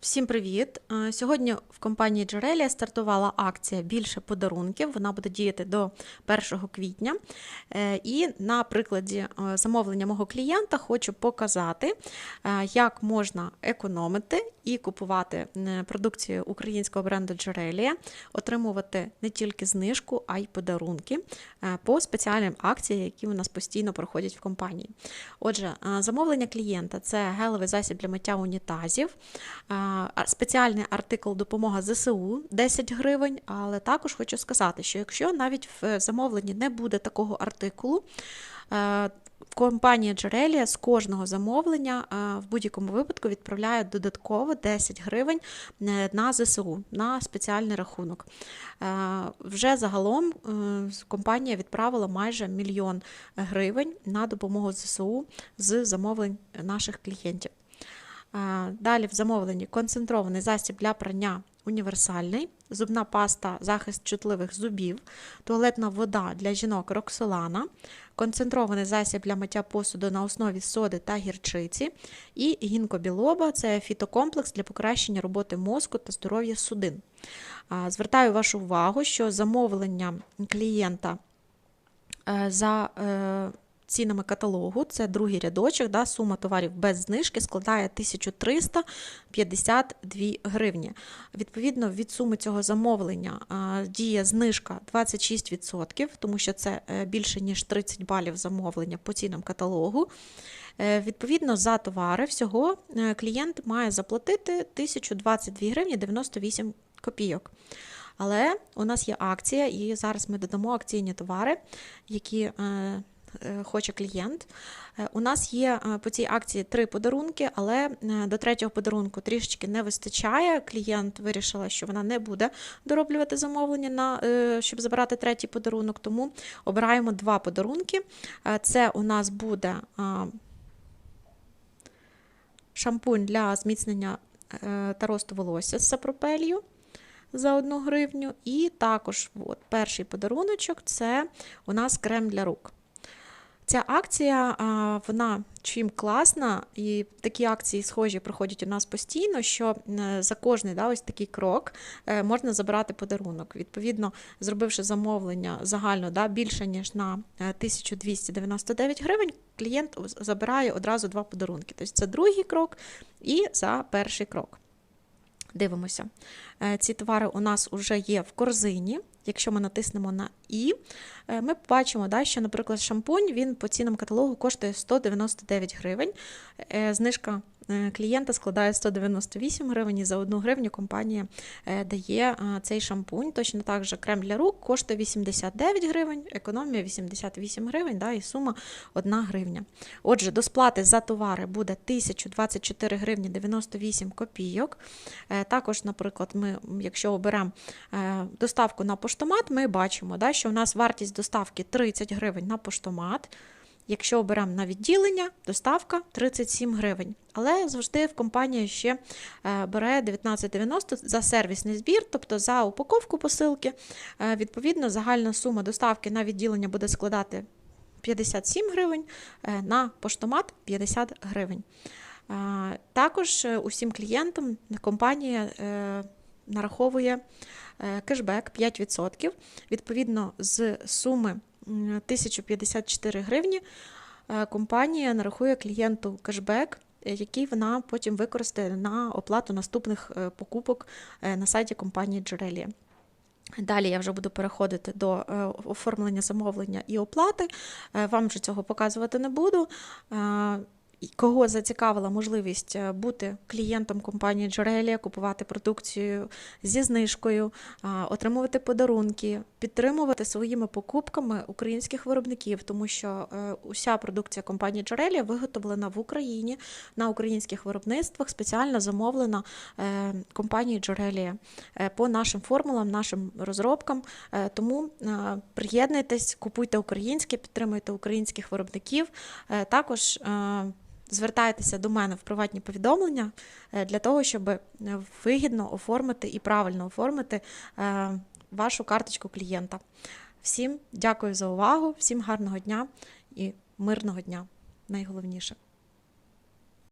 Всім привіт! Е, Сьогодні в компанії Джерелія стартувала акція Більше подарунків. Вона буде діяти до 1 квітня. Е, І на прикладі е, замовлення мого клієнта хочу показати, як можна економити і купувати е, продукцію українського бренду Джерелія, отримувати не тільки знижку, а й подарунки е, по спеціальним акціям, які у нас постійно проходять в компанії. Отже, е, замовлення клієнта це гелевий засіб для миття унітазів. Спеціальний артикл допомога ЗСУ 10 гривень, але також хочу сказати, що якщо навіть в замовленні не буде такого артикулу, е, компанія Джерелія з кожного замовлення е, в будь-якому випадку відправляє додатково 10 гривень е, на ЗСУ на спеціальний рахунок. Е, Вже загалом компанія відправила майже мільйон гривень на допомогу ЗСУ з замовлень наших клієнтів. Далі в замовленні концентрований засіб для прання універсальний, зубна паста захист чутливих зубів, туалетна вода для жінок Роксолана, концентрований засіб для миття посуду на основі соди та гірчиці, і гінкобілоба це фітокомплекс для покращення роботи мозку та здоров'я судин. Звертаю вашу увагу, що замовлення клієнта е, за е, цінами каталогу, це другий рядочок, да, сума товарів без знижки складає 1352 гривні. Відповідно, від суми цього замовлення діє знижка 26%, тому що це е, більше ніж 30 балів замовлення по цінам каталогу. Е, Відповідно, за товари всього е, клієнт має заплатити 1022 гривні 98 копійок. Але у нас є акція, і зараз ми додамо акційні товари, які хоче клієнт. Е, У нас є е, по цій акції три подарунки, але е, до третього подарунку трішечки не вистачає. Клієнт вирішила, що вона не буде дороблювати замовлення, на, е, щоб забрати третій подарунок, тому обираємо два подарунки. Е, Це у нас буде шампунь для зміцнення е, та росту волосся з сапропелью за 1 гривню. І також от, перший подаруночок це у нас крем для рук. Ця акція, вона чим класна, і такі акції схожі проходять у нас постійно, що е, за кожний да, ось такий крок е, можна забрати подарунок. Відповідно, зробивши замовлення загально да, більше, ніж на е, 1299 гривень, клієнт забирає одразу два подарунки. Тобто це другий крок і за перший крок. Дивимося. Е, Ці товари у нас вже є в корзині. Якщо ми натиснемо на І, е, ми бачимо, да, що, наприклад, шампунь він по цінам каталогу коштує 199 гривень. Е, Знижка клієнта складає 198 гривень, і за 1 гривню компанія е, дає е, цей шампунь. Точно так же крем для рук коштує 89 гривень, економія 88 гривень, да, і сума 1 гривня. Отже, до сплати за товари буде 1024 гривні 98 копійок. Е, Також, наприклад, ми, якщо оберемо е, доставку на поштомат, ми бачимо, да, що у нас вартість доставки 30 гривень на поштомат. Якщо оберемо на відділення, доставка 37 гривень. Але завжди в компанії ще е, бере 19,90 за сервісний збір, тобто за упаковку посилки. Е, Відповідно, загальна сума доставки на відділення буде складати 57 гривень, е, на поштомат 50 гривень. Також усім клієнтам компанія нараховує кешбек 5%. Відповідно, з суми 1054 гривні е, компанія нарахує клієнту кешбек, е, який вона потім використає на оплату наступних е, покупок на сайті компанії Джерелія. Далі я вже буду переходити до оформлення замовлення і оплати. Вам вже цього показувати не буду. Кого зацікавила можливість е, бути клієнтом компанії Джерелія, купувати продукцію зі знижкою, отримувати подарунки, підтримувати своїми покупками українських виробників, тому що е, уся продукція компанії Джерелія виготовлена в Україні на українських виробництвах, спеціально замовлена е, компанією Джерелія по нашим формулам, нашим розробкам. Тому приєднуйтесь, купуйте українське, підтримуйте українських виробників. Також звертайтеся до мене в приватні повідомлення е, для того, щоб е, вигідно оформити і правильно оформити е, вашу карточку клієнта. Всім дякую за увагу, всім гарного дня і мирного дня. Найголовніше.